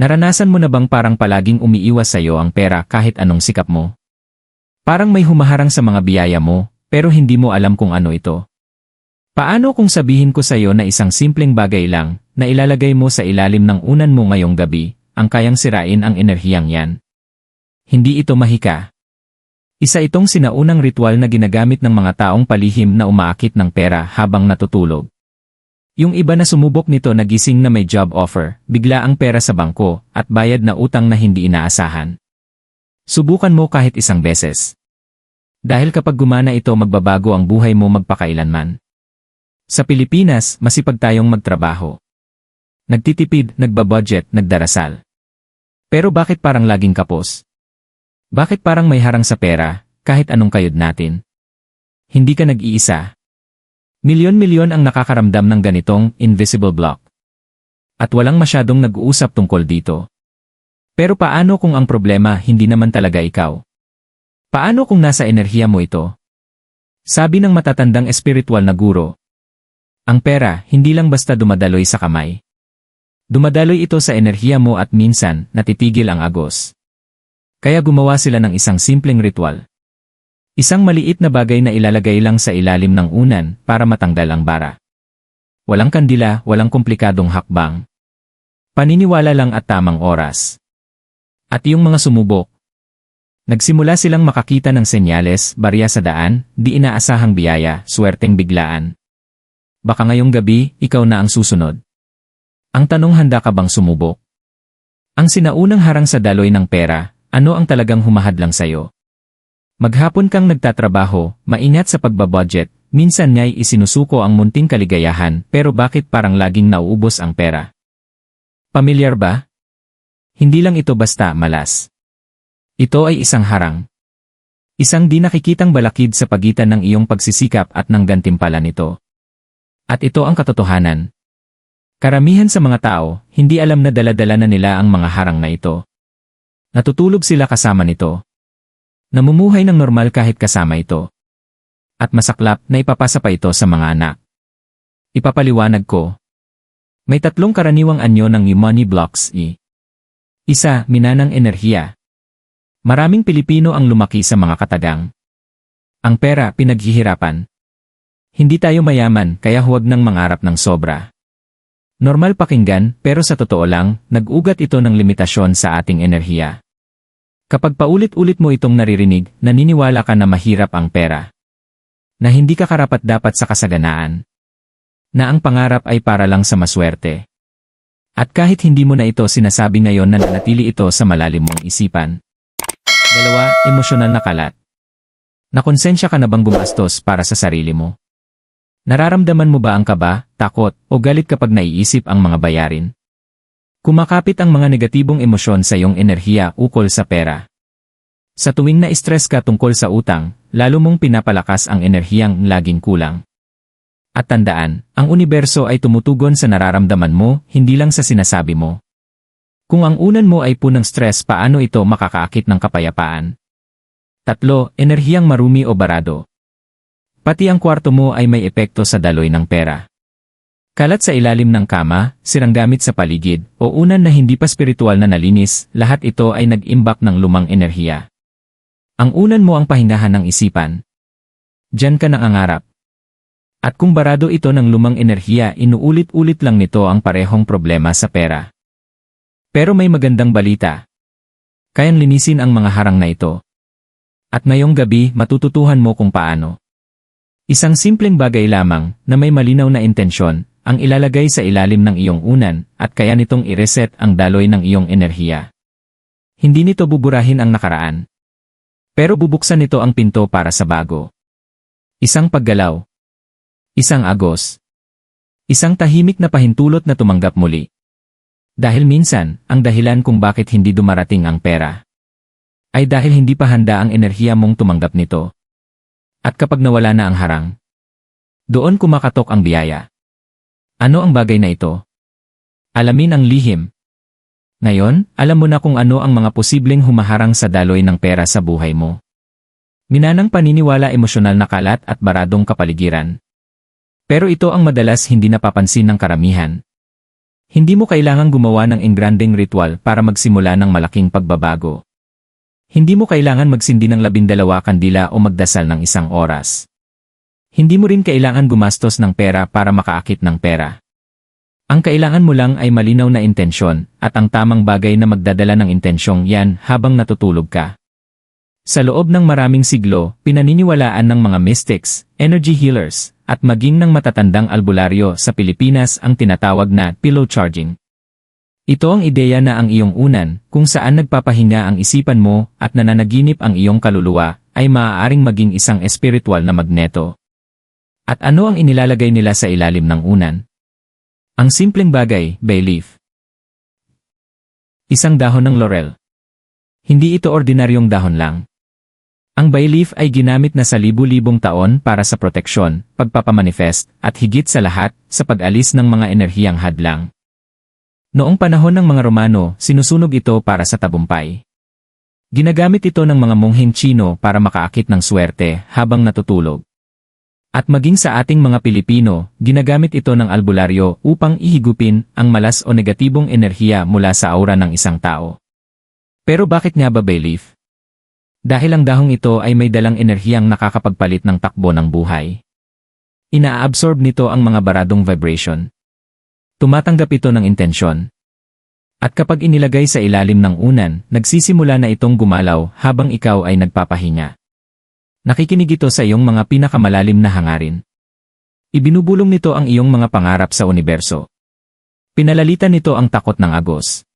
Naranasan mo na bang parang palaging umiiwas sa'yo ang pera kahit anong sikap mo? Parang may humaharang sa mga biyaya mo, pero hindi mo alam kung ano ito. Paano kung sabihin ko sa'yo na isang simpleng bagay lang, na ilalagay mo sa ilalim ng unan mo ngayong gabi, ang kayang sirain ang enerhiyang yan? Hindi ito mahika. Isa itong sinaunang ritual na ginagamit ng mga taong palihim na umaakit ng pera habang natutulog. Yung iba na sumubok nito nagising na may job offer, bigla ang pera sa bangko, at bayad na utang na hindi inaasahan. Subukan mo kahit isang beses. Dahil kapag gumana ito magbabago ang buhay mo magpakailanman. Sa Pilipinas, masipag tayong magtrabaho. Nagtitipid, nagbabudget, nagdarasal. Pero bakit parang laging kapos? Bakit parang may harang sa pera, kahit anong kayod natin? Hindi ka nag-iisa. Milyon-milyon ang nakakaramdam ng ganitong invisible block. At walang masyadong nag-uusap tungkol dito. Pero paano kung ang problema hindi naman talaga ikaw? Paano kung nasa enerhiya mo ito? Sabi ng matatandang espiritual na guro, ang pera hindi lang basta dumadaloy sa kamay. Dumadaloy ito sa enerhiya mo at minsan natitigil ang agos. Kaya gumawa sila ng isang simpleng ritual. Isang maliit na bagay na ilalagay lang sa ilalim ng unan para matanggal ang bara. Walang kandila, walang komplikadong hakbang. Paniniwala lang at tamang oras. At yung mga sumubok. Nagsimula silang makakita ng senyales, barya sa daan, di inaasahang biyaya, swerteng biglaan. Baka ngayong gabi, ikaw na ang susunod. Ang tanong handa ka bang sumubok? Ang sinaunang harang sa daloy ng pera, ano ang talagang humahadlang sayo? Maghapon kang nagtatrabaho, maingat sa pagbabudget, minsan nga'y isinusuko ang munting kaligayahan pero bakit parang laging nauubos ang pera? Pamilyar ba? Hindi lang ito basta malas. Ito ay isang harang. Isang di nakikitang balakid sa pagitan ng iyong pagsisikap at ng gantimpala nito. At ito ang katotohanan. Karamihan sa mga tao, hindi alam na daladala na nila ang mga harang na ito. Natutulog sila kasama nito. Namumuhay ng normal kahit kasama ito. At masaklap na ipapasa pa ito sa mga anak. Ipapaliwanag ko. May tatlong karaniwang anyo ng money blocks i. Isa, minanang enerhiya. Maraming Pilipino ang lumaki sa mga katagang. Ang pera pinaghihirapan. Hindi tayo mayaman kaya huwag nang mangarap ng sobra. Normal pakinggan pero sa totoo lang, nag-ugat ito ng limitasyon sa ating enerhiya. Kapag paulit-ulit mo itong naririnig, naniniwala ka na mahirap ang pera. Na hindi ka karapat dapat sa kasaganaan. Na ang pangarap ay para lang sa maswerte. At kahit hindi mo na ito sinasabi ngayon na nanatili ito sa malalim mong isipan. Dalawa, emosyonal na kalat. Nakonsensya ka na bang gumastos para sa sarili mo? Nararamdaman mo ba ang kaba, takot, o galit kapag naiisip ang mga bayarin? Kumakapit ang mga negatibong emosyon sa iyong enerhiya ukol sa pera. Sa tuwing na-stress ka tungkol sa utang, lalo mong pinapalakas ang enerhiyang laging kulang. At tandaan, ang universo ay tumutugon sa nararamdaman mo, hindi lang sa sinasabi mo. Kung ang unan mo ay punang stress paano ito makakaakit ng kapayapaan? Tatlo, enerhiyang marumi o barado. Pati ang kwarto mo ay may epekto sa daloy ng pera. Kalat sa ilalim ng kama, sirang gamit sa paligid, o unan na hindi pa spiritual na nalinis, lahat ito ay nag-imbak ng lumang enerhiya. Ang unan mo ang pahingahan ng isipan. Diyan ka nangangarap. At kung barado ito ng lumang enerhiya inuulit-ulit lang nito ang parehong problema sa pera. Pero may magandang balita. Kayang linisin ang mga harang na ito. At ngayong gabi matututuhan mo kung paano. Isang simpleng bagay lamang na may malinaw na intensyon ang ilalagay sa ilalim ng iyong unan at kaya nitong i-reset ang daloy ng iyong enerhiya. Hindi nito buburahin ang nakaraan. Pero bubuksan nito ang pinto para sa bago. Isang paggalaw. Isang agos. Isang tahimik na pahintulot na tumanggap muli. Dahil minsan, ang dahilan kung bakit hindi dumarating ang pera ay dahil hindi pa handa ang enerhiya mong tumanggap nito. At kapag nawala na ang harang, doon kumakatok ang biyaya. Ano ang bagay na ito? Alamin ang lihim. Ngayon, alam mo na kung ano ang mga posibleng humaharang sa daloy ng pera sa buhay mo. Minanang paniniwala emosyonal na kalat at baradong kapaligiran. Pero ito ang madalas hindi napapansin ng karamihan. Hindi mo kailangang gumawa ng engranding ritual para magsimula ng malaking pagbabago. Hindi mo kailangan magsindi ng labindalawa kandila o magdasal ng isang oras. Hindi mo rin kailangan gumastos ng pera para makaakit ng pera. Ang kailangan mo lang ay malinaw na intensyon at ang tamang bagay na magdadala ng intensyong yan habang natutulog ka. Sa loob ng maraming siglo, pinaniniwalaan ng mga mystics, energy healers, at maging ng matatandang albularyo sa Pilipinas ang tinatawag na pillow charging. Ito ang ideya na ang iyong unan, kung saan nagpapahinga ang isipan mo at nananaginip ang iyong kaluluwa, ay maaaring maging isang espiritual na magneto. At ano ang inilalagay nila sa ilalim ng unan? Ang simpleng bagay, bay leaf. Isang dahon ng laurel. Hindi ito ordinaryong dahon lang. Ang bay leaf ay ginamit na sa libu-libong taon para sa proteksyon, pagpapamanifest, at higit sa lahat, sa pag-alis ng mga enerhiyang hadlang. Noong panahon ng mga Romano, sinusunog ito para sa tabumpay. Ginagamit ito ng mga mongheng Chino para makaakit ng swerte habang natutulog. At maging sa ating mga Pilipino, ginagamit ito ng albularyo upang ihigupin ang malas o negatibong enerhiya mula sa aura ng isang tao. Pero bakit nga ba bay? Dahil ang dahong ito ay may dalang enerhiyang nakakapagpalit ng takbo ng buhay. Inaabsorb nito ang mga baradong vibration. Tumatanggap ito ng intensyon. At kapag inilagay sa ilalim ng unan, nagsisimula na itong gumalaw habang ikaw ay nagpapahinga. Nakikinig ito sa iyong mga pinakamalalim na hangarin. Ibinubulong nito ang iyong mga pangarap sa universo. Pinalalitan nito ang takot ng agos.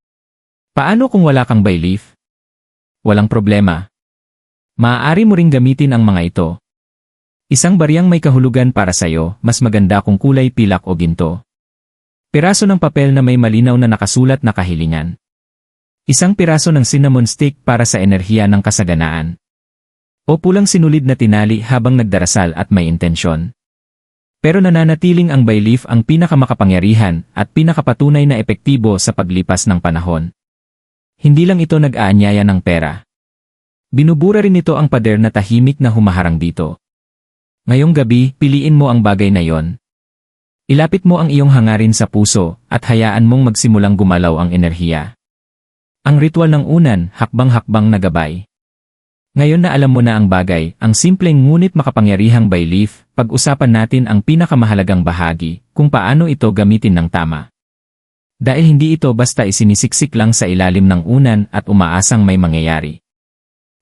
Paano kung wala kang bay leaf? Walang problema. Maaari mo ring gamitin ang mga ito. Isang bariyang may kahulugan para sa'yo, mas maganda kung kulay pilak o ginto. Piraso ng papel na may malinaw na nakasulat na kahilingan. Isang piraso ng cinnamon stick para sa enerhiya ng kasaganaan. O pulang sinulid na tinali habang nagdarasal at may intensyon. Pero nananatiling ang bay leaf ang pinakamakapangyarihan at pinakapatunay na epektibo sa paglipas ng panahon. Hindi lang ito nag-aanyaya ng pera. Binubura rin ito ang pader na tahimik na humaharang dito. Ngayong gabi, piliin mo ang bagay na yon, Ilapit mo ang iyong hangarin sa puso at hayaan mong magsimulang gumalaw ang enerhiya. Ang ritual ng unan, hakbang-hakbang na gabay. Ngayon na alam mo na ang bagay, ang simpleng ngunit makapangyarihang by leaf, pag-usapan natin ang pinakamahalagang bahagi, kung paano ito gamitin ng tama. Dahil hindi ito basta isinisiksik lang sa ilalim ng unan at umaasang may mangyayari.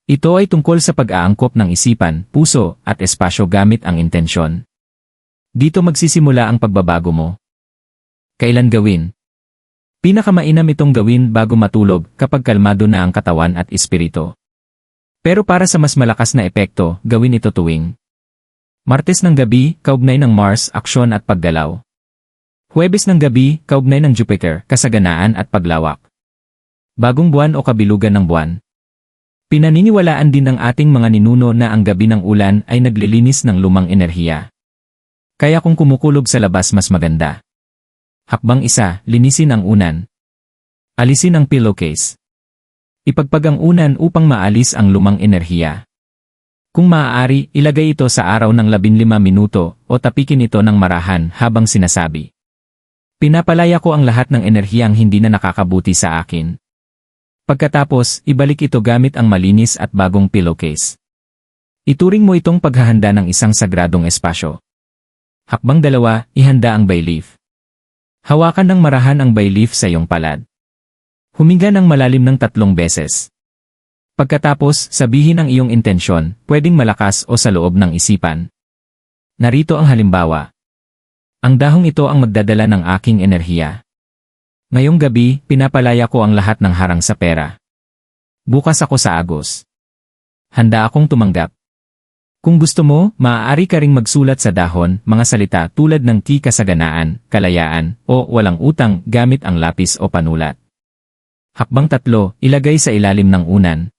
Ito ay tungkol sa pag-aangkop ng isipan, puso, at espasyo gamit ang intensyon. Dito magsisimula ang pagbabago mo. Kailan gawin? Pinakamainam itong gawin bago matulog kapag kalmado na ang katawan at espiritu. Pero para sa mas malakas na epekto, gawin ito tuwing Martes ng gabi, kaugnay ng Mars, aksyon at paggalaw. Huwebes ng gabi, kaugnay ng Jupiter, kasaganaan at paglawak. Bagong buwan o kabilugan ng buwan. Pinaniniwalaan din ng ating mga ninuno na ang gabi ng ulan ay naglilinis ng lumang enerhiya. Kaya kung kumukulog sa labas mas maganda. Hakbang isa, linisin ang unan. Alisin ang pillowcase. Ipagpag ang unan upang maalis ang lumang enerhiya. Kung maaari, ilagay ito sa araw ng 15 minuto o tapikin ito ng marahan habang sinasabi. Pinapalaya ko ang lahat ng enerhiyang hindi na nakakabuti sa akin. Pagkatapos, ibalik ito gamit ang malinis at bagong pillowcase. Ituring mo itong paghahanda ng isang sagradong espasyo. Hakbang dalawa, ihanda ang bay leaf. Hawakan ng marahan ang bay leaf sa iyong palad. Huminga ng malalim ng tatlong beses. Pagkatapos, sabihin ang iyong intensyon, pwedeng malakas o sa loob ng isipan. Narito ang halimbawa. Ang dahong ito ang magdadala ng aking enerhiya. Ngayong gabi, pinapalaya ko ang lahat ng harang sa pera. Bukas ako sa agos. Handa akong tumanggap. Kung gusto mo, maaari ka ring magsulat sa dahon mga salita tulad ng ti kasaganaan, kalayaan, o walang utang gamit ang lapis o panulat. Hakbang tatlo, ilagay sa ilalim ng unan.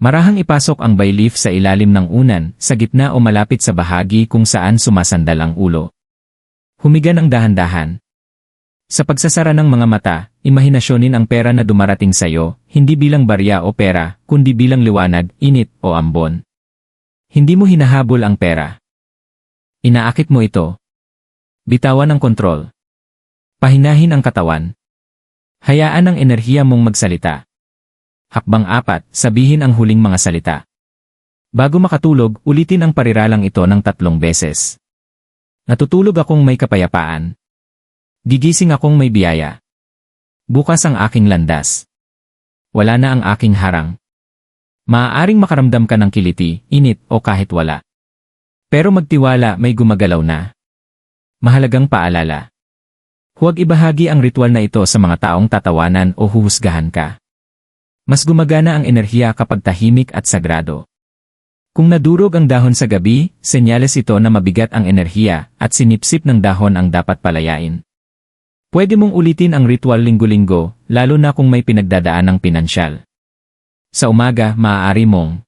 Marahang ipasok ang bay leaf sa ilalim ng unan, sa gitna o malapit sa bahagi kung saan sumasandal ang ulo. Humiga ng dahan-dahan. Sa pagsasara ng mga mata, imahinasyonin ang pera na dumarating sa iyo, hindi bilang barya o pera, kundi bilang liwanag, init o ambon. Hindi mo hinahabol ang pera. Inaakit mo ito. Bitawan ang kontrol. Pahinahin ang katawan. Hayaan ang enerhiya mong magsalita. Hakbang apat, sabihin ang huling mga salita. Bago makatulog, ulitin ang pariralang ito ng tatlong beses. Natutulog akong may kapayapaan. Gigising akong may biyaya. Bukas ang aking landas. Wala na ang aking harang. Maaaring makaramdam ka ng kiliti, init o kahit wala. Pero magtiwala may gumagalaw na. Mahalagang paalala. Huwag ibahagi ang ritual na ito sa mga taong tatawanan o huhusgahan ka. Mas gumagana ang enerhiya kapag tahimik at sagrado. Kung nadurog ang dahon sa gabi, senyales ito na mabigat ang enerhiya at sinipsip ng dahon ang dapat palayain. Pwede mong ulitin ang ritual linggo-linggo, lalo na kung may pinagdadaan ng pinansyal. Sa umaga, maaari mong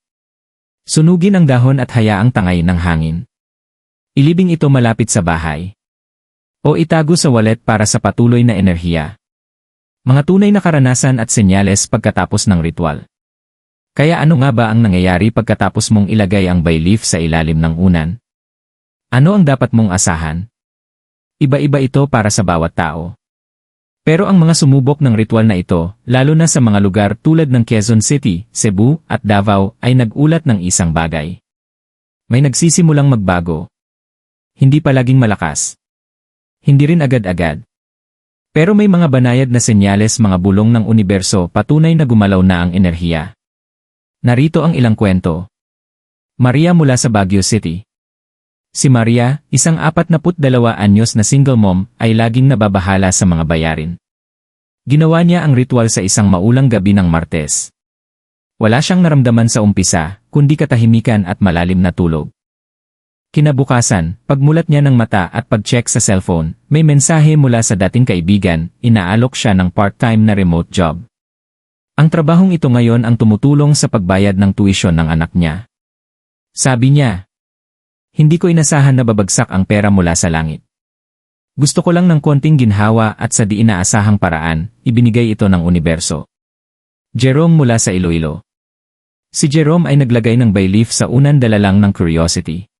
sunugin ang dahon at hayaang tangay ng hangin. Ilibing ito malapit sa bahay. O itago sa wallet para sa patuloy na enerhiya. Mga tunay na karanasan at senyales pagkatapos ng ritual. Kaya ano nga ba ang nangyayari pagkatapos mong ilagay ang bay leaf sa ilalim ng unan? Ano ang dapat mong asahan? Iba-iba ito para sa bawat tao. Pero ang mga sumubok ng ritual na ito, lalo na sa mga lugar tulad ng Quezon City, Cebu, at Davao, ay nagulat ng isang bagay. May nagsisimulang magbago. Hindi palaging malakas. Hindi rin agad-agad. Pero may mga banayad na senyales mga bulong ng universo patunay na gumalaw na ang enerhiya. Narito ang ilang kwento. Maria mula sa Baguio City. Si Maria, isang 42 anyos na single mom, ay laging nababahala sa mga bayarin. Ginawa niya ang ritual sa isang maulang gabi ng Martes. Wala siyang naramdaman sa umpisa, kundi katahimikan at malalim na tulog. Kinabukasan, pagmulat niya ng mata at pag-check sa cellphone, may mensahe mula sa dating kaibigan, inaalok siya ng part-time na remote job. Ang trabahong ito ngayon ang tumutulong sa pagbayad ng tuition ng anak niya. Sabi niya, Hindi ko inasahan na babagsak ang pera mula sa langit. Gusto ko lang ng konting ginhawa at sa di inaasahang paraan, ibinigay ito ng universo. Jerome mula sa Iloilo. Si Jerome ay naglagay ng bayleaf sa unan dala lang ng curiosity.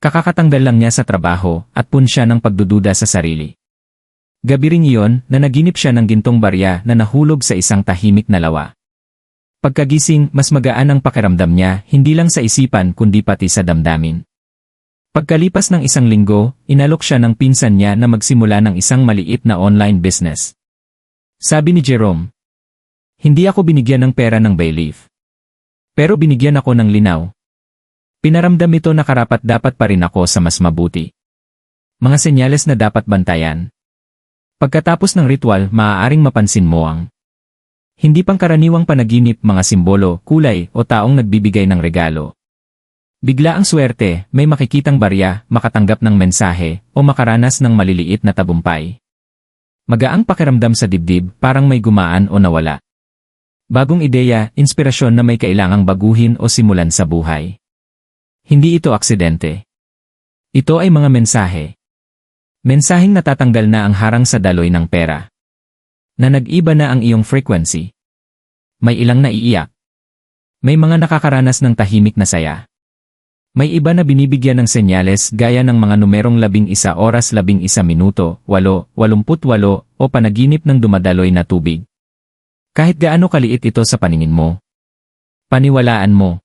Kakakatanggal lang niya sa trabaho at pun siya ng pagdududa sa sarili. Gabi ring iyon, nanaginip siya ng gintong barya na nahulog sa isang tahimik na lawa. Pagkagising, mas magaan ang pakiramdam niya, hindi lang sa isipan kundi pati sa damdamin. Pagkalipas ng isang linggo, inalok siya ng pinsan niya na magsimula ng isang maliit na online business. Sabi ni Jerome, Hindi ako binigyan ng pera ng bayleaf. Pero binigyan ako ng linaw, Pinaramdam ito na karapat dapat pa rin ako sa mas mabuti. Mga senyales na dapat bantayan. Pagkatapos ng ritual, maaaring mapansin mo ang hindi pangkaraniwang panaginip mga simbolo, kulay, o taong nagbibigay ng regalo. Bigla ang swerte, may makikitang barya, makatanggap ng mensahe, o makaranas ng maliliit na tabumpay. Magaang pakiramdam sa dibdib, parang may gumaan o nawala. Bagong ideya, inspirasyon na may kailangang baguhin o simulan sa buhay. Hindi ito aksidente. Ito ay mga mensahe. Mensaheng natatanggal na ang harang sa daloy ng pera. Na nag-iba na ang iyong frequency. May ilang naiiyak. May mga nakakaranas ng tahimik na saya. May iba na binibigyan ng senyales gaya ng mga numerong labing isa oras labing isa minuto, walo, walumput walo, o panaginip ng dumadaloy na tubig. Kahit gaano kaliit ito sa paningin mo. Paniwalaan mo.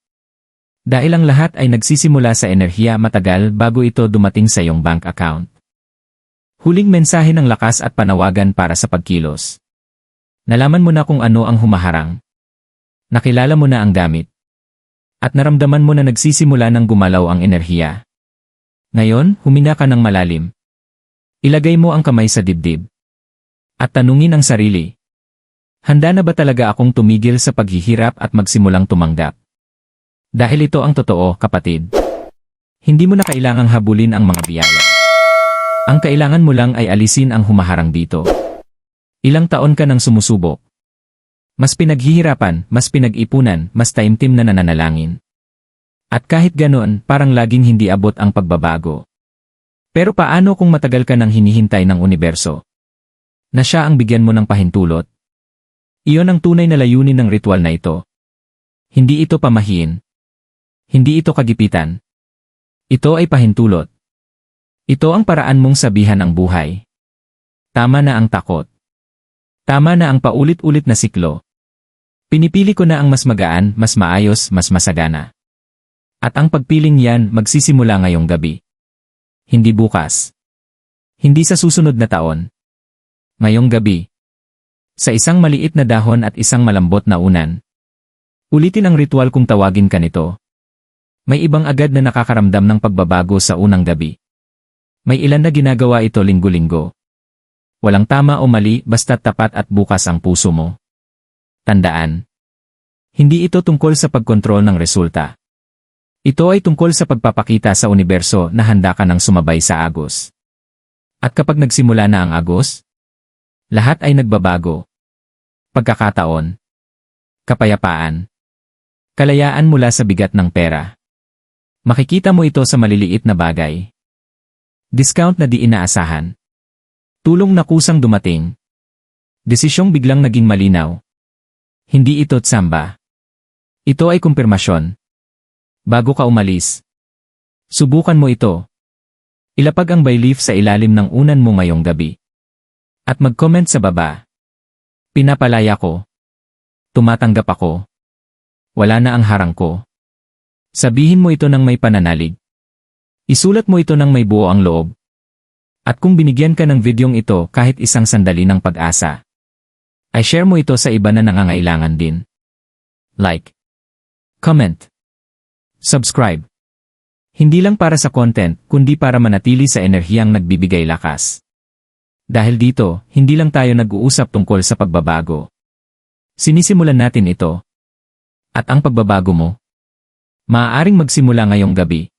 Dahil ang lahat ay nagsisimula sa enerhiya matagal bago ito dumating sa iyong bank account. Huling mensahe ng lakas at panawagan para sa pagkilos. Nalaman mo na kung ano ang humaharang. Nakilala mo na ang gamit. At naramdaman mo na nagsisimula ng gumalaw ang enerhiya. Ngayon, humina ka ng malalim. Ilagay mo ang kamay sa dibdib. At tanungin ang sarili. Handa na ba talaga akong tumigil sa paghihirap at magsimulang tumanggap? Dahil ito ang totoo, kapatid. Hindi mo na kailangang habulin ang mga biyaya. Ang kailangan mo lang ay alisin ang humaharang dito. Ilang taon ka nang sumusubok. Mas pinaghihirapan, mas pinag-ipunan, mas taimtim na nananalangin. At kahit ganoon, parang laging hindi abot ang pagbabago. Pero paano kung matagal ka nang hinihintay ng universo? Na siya ang bigyan mo ng pahintulot? Iyon ang tunay na layunin ng ritual na ito. Hindi ito pamahiin, hindi ito kagipitan. Ito ay pahintulot. Ito ang paraan mong sabihan ang buhay. Tama na ang takot. Tama na ang paulit-ulit na siklo. Pinipili ko na ang mas magaan, mas maayos, mas masagana. At ang pagpiling yan magsisimula ngayong gabi. Hindi bukas. Hindi sa susunod na taon. Ngayong gabi. Sa isang maliit na dahon at isang malambot na unan. Ulitin ang ritual kung tawagin ka nito. May ibang agad na nakakaramdam ng pagbabago sa unang gabi. May ilan na ginagawa ito linggo-linggo. Walang tama o mali basta't tapat at bukas ang puso mo. Tandaan. Hindi ito tungkol sa pagkontrol ng resulta. Ito ay tungkol sa pagpapakita sa universo na handa ka ng sumabay sa agos. At kapag nagsimula na ang agos, lahat ay nagbabago. Pagkakataon, kapayapaan, kalayaan mula sa bigat ng pera. Makikita mo ito sa maliliit na bagay. Discount na di inaasahan. Tulong na kusang dumating. Desisyong biglang naging malinaw. Hindi ito tsamba. Ito ay kumpirmasyon. Bago ka umalis. Subukan mo ito. Ilapag ang belief sa ilalim ng unan mo ngayong gabi. At mag-comment sa baba. Pinapalaya ko. Tumatanggap ako. Wala na ang harang ko. Sabihin mo ito ng may pananalig. Isulat mo ito ng may buo ang loob. At kung binigyan ka ng videong ito kahit isang sandali ng pag-asa, ay share mo ito sa iba na nangangailangan din. Like. Comment. Subscribe. Hindi lang para sa content, kundi para manatili sa enerhiyang nagbibigay lakas. Dahil dito, hindi lang tayo nag-uusap tungkol sa pagbabago. Sinisimulan natin ito. At ang pagbabago mo, maaaring magsimula ngayong gabi.